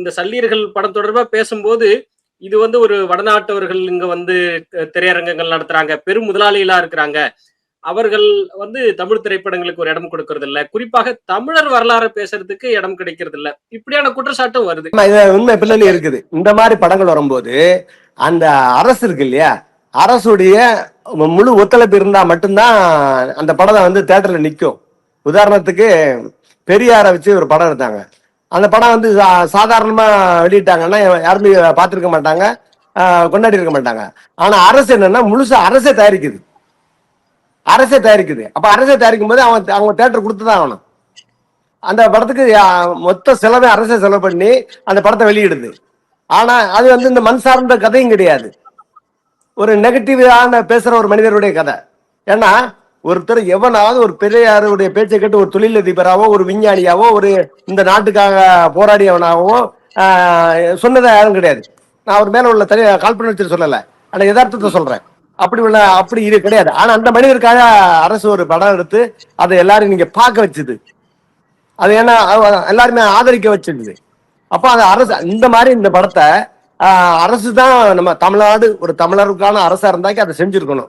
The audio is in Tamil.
இந்த சல்லீர்கள் படம் தொடர்பா பேசும்போது இது வந்து ஒரு வடநாட்டவர்கள் இங்க வந்து திரையரங்கங்கள் நடத்துறாங்க. பெரும் முதலாளிகளா இருக்கிறாங்க. அவர்கள் வந்து தமிழ் திரைப்படங்களுக்கு ஒரு இடம் கொடுக்கறது இல்ல குறிப்பாக தமிழர் வரலாறு பேசுறதுக்கு இடம் கிடைக்கிறது இல்ல இப்படியான குற்றச்சாட்டும் வருது. உண்மை பிள்ளை இருக்குது. இந்த மாதிரி படங்கள் வரும்போது அந்த அரசு இருக்கு இல்லையா? அரசுடைய முழு ஒத்துழைப்பு இருந்தா மட்டும்தான் அந்த படம் வந்து தேட்டர்ல நிக்கும். உதாரணத்துக்கு பெரியாரை வச்சு ஒரு படம் எடுத்தாங்க. அந்த படம் வந்து சா- வெளியிட்டாங்கன்னா யாருமே பார்த்துருக்க மாட்டாங்க. கொண்டாடி இருக்க மாட்டாங்க. ஆனால் அரசு என்னன்னா முழுசா அரசே தயாரிக்குது. அரசே தயாரிக்குது. அப்போ அரசே தயாரிக்கும் போது அவன் அவங்க தேட்டர் கொடுத்துதான் ஆகணும். அந்த படத்துக்கு யா- மொத்த செலவை அரசே செலவு பண்ணி அந்த படத்தை வெளியிடுது. ஆனால் அது வந்து இந்த மண் சார்ந்த கதையும் கிடையாது. ஒரு நெகட்டிவான பேசுகிற ஒரு மனிதருடைய கதை. ஏன்னா ஒருத்தர் எவனாவது ஒரு பெரியாருடைய பேச்சை கேட்டு ஒரு தொழிலதிபராகவோ ஒரு விஞ்ஞானியாவோ ஒரு இந்த நாட்டுக்காக போராடியவனாகவோ சொன்னதை யாரும் கிடையாது. நான் அவர் மேல உள்ள தனி காழ்ப்புணர்ச்சி சொல்லலை. ஆனால் யதார்த்தத்தை சொல்றேன். அப்படி உள்ள அப்படி இது கிடையாது. ஆனா அந்த மனிதருக்காக அரசு ஒரு படம் எடுத்து அதை எல்லாரும் நீங்க பார்க்க வச்சுது. அது ஏன்னா எல்லாருமே ஆதரிக்க வச்சிருந்தது. அப்போ அது அரசு இந்த மாதிரி இந்த படத்தை அரசு தான் நம்ம தமிழ்நாடு ஒரு தமிழருக்கான அரசா இருந்தாக்கி அதை செஞ்சிருக்கணும்.